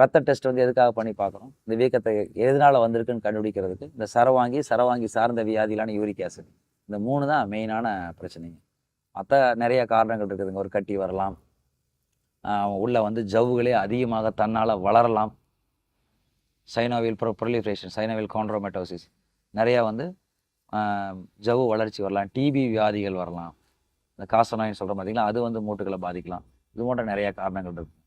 ரத்த டெஸ்ட் வந்து எதுக்காக பண்ணி பார்க்குறோம் இந்த வீக்கத்தை எதனால் வந்திருக்குன்னு கண்டுபிடிக்கிறதுக்கு இந்த சரவாங்கி சரவாங்கி சார்ந்த வியாதியிலான யூரிக் ஆசிட். இந்த மூணு தான் மெயினான பிரச்சனைங்க. மற்ற நிறைய காரணங்கள் இருக்குதுங்க. ஒரு கட்டி வரலாம். உள்ளே வந்து ஜவ்வுகளே அதிகமாக தன்னால் வளரலாம். சைனோவில் ப்ரொ ப்ரொலிஃப்ரேஷன் சைனோவில் கான்ட்ரோமெட்டோசிஸ் நிறையா வந்து ஜவ்வு வளர்ச்சி வரலாம். டிபி வியாதிகள் வரலாம். இந்த காசநோயின்னு சொல்கிறோம் பார்த்திங்களா அது வந்து மூட்டுகளை பாதிக்கலாம். இது போன்ற நிறையா காரணங்கள் இருக்குது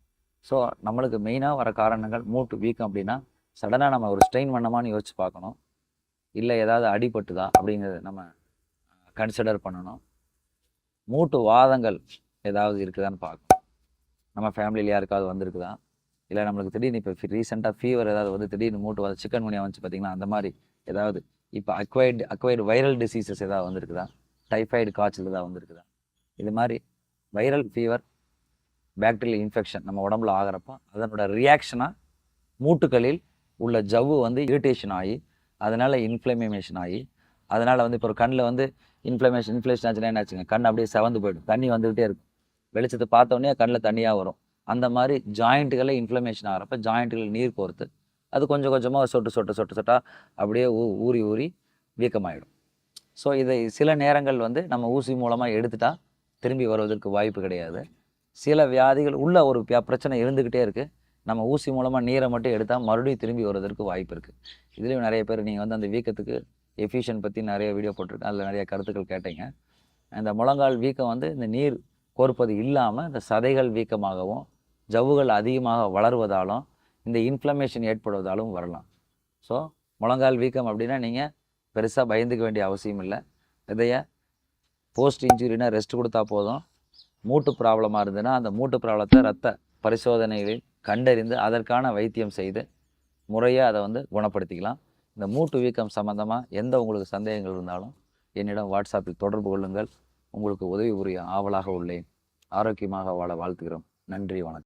ஸோ நம்மளுக்கு மெயினாக வர காரணங்கள் மூட்டு வீக்கம் அப்படின்னா சடனாக நம்ம ஒரு ஸ்ட்ரெயின் பண்ணமான்னு யோசிச்சு பார்க்கணும். இல்லை ஏதாவது அடிபட்டுதா அப்படிங்கிறது நம்ம கன்சிடர் பண்ணணும். மூட்டு வாதங்கள் ஏதாவது இருக்குதான்னு பார்க்கணும். நம்ம ஃபேமிலியில் யாருக்காவது வந்திருக்குதா? இல்லை நம்மளுக்கு திடீர்னு இப்போ ரீசெண்டாக ஃபீவர் ஏதாவது வந்து திடீர்னு மூட்டு வாதம் சிக்கன் முனியாக வந்துச்சு பார்த்தீங்கன்னா அந்த மாதிரி ஏதாவது இப்போ அக்வைர்டு அக்வைர்டு வைரல் டிசீசஸ் ஏதாவது வந்திருக்குதா? டைஃபாய்டு காய்ச்சல் ஏதாவது வந்திருக்குதா? இது மாதிரி வைரல் ஃபீவர் பேக்டீரியல் இன்ஃபெக்ஷன் நம்ம உடம்புல ஆகிறப்போ அதனோட ரியாக்ஷனாக மூட்டுகளில் உள்ள ஜவ்வு வந்து இரிட்டேஷன் ஆகி அதனால் இன்ஃப்ளமேஷன் ஆகி அதனால் வந்து இப்போ ஒரு கண்ணில் வந்து இன்ஃப்ளமேஷன் இன்ஃப்ளேஷன் ஆச்சுன்னா என்ன ஆச்சுங்க கண் அப்படியே செவந்து போயிடும். தண்ணி வந்துக்கிட்டே இருக்கும். வெளிச்சத்தை பார்த்தோன்னே கண்ணில் தண்ணியாக வரும். அந்த மாதிரி ஜாயிண்ட்டுகளை இன்ஃப்ளமேஷன் ஆகிறப்ப ஜாயிண்ட்டுகள் நீர் கோர்த்து அது கொஞ்சம் கொஞ்சமாக சொட்டு சொட்டு சொட்டு சொட்டாக அப்படியே ஊ ஊறி ஊறி வீக்கமாயிடும். ஸோ இதை சில நேரங்கள் வந்து நம்ம ஊசி மூலமாக எடுத்துட்டால் திரும்பி வருவதற்கு வாய்ப்பு கிடையாது. சில வியாதிகள் உள்ள ஒரு பிரச்சனை இருந்துக்கிட்டே இருக்குது நம்ம ஊசி மூலமாக நீரை மட்டும் எடுத்தால் மறுபடியும் திரும்பி வருவதற்கு வாய்ப்பு இருக்குது இதுலேயும் நிறைய பேர் நீங்கள் வந்து அந்த வீக்கத்துக்கு எஃபிஷியன் பற்றி நிறைய வீடியோ போட்டிருக்கேன் அதில் நிறைய கருத்துக்கள் கேட்டீங்க. அந்த முழங்கால் வீக்கம் வந்து இந்த நீர் கோர்ப்பது இல்லாமல் இந்த சதைகள் வீக்கமாகவும் ஜவ்வுகள் அதிகமாக வளருவதாலும் இந்த இன்ஃப்ளமேஷன் ஏற்படுவதாலும் வரலாம். ஸோ முழங்கால் வீக்கம் அப்படின்னா நீங்கள் பெருசாக பயந்துக்க வேண்டிய அவசியம் இல்லை. இதைய போஸ்ட் இன்ஜுரினா ரெஸ்ட் கொடுத்தா போதும். மூட்டு ப்ராப்ளமாக இருந்ததுன்னா அந்த மூட்டு ப்ராப்ளத்தை ரத்த பரிசோதனைகளில் கண்டறிந்து அதற்கான வைத்தியம் செய்து முறையாக அதை வந்து குணப்படுத்திக்கலாம். இந்த மூட்டு வீக்கம் சம்மந்தமாக எந்த உங்களுக்கு சந்தேகங்கள் இருந்தாலும் என்னிடம் வாட்ஸ்அப்பில் தொடர்பு கொள்ளுங்கள். உங்களுக்கு உதவி புரிய ஆவலாக உள்ளேன். ஆரோக்கியமாக வாழ வாழ்த்துகிறோம். நன்றி வணக்கம்.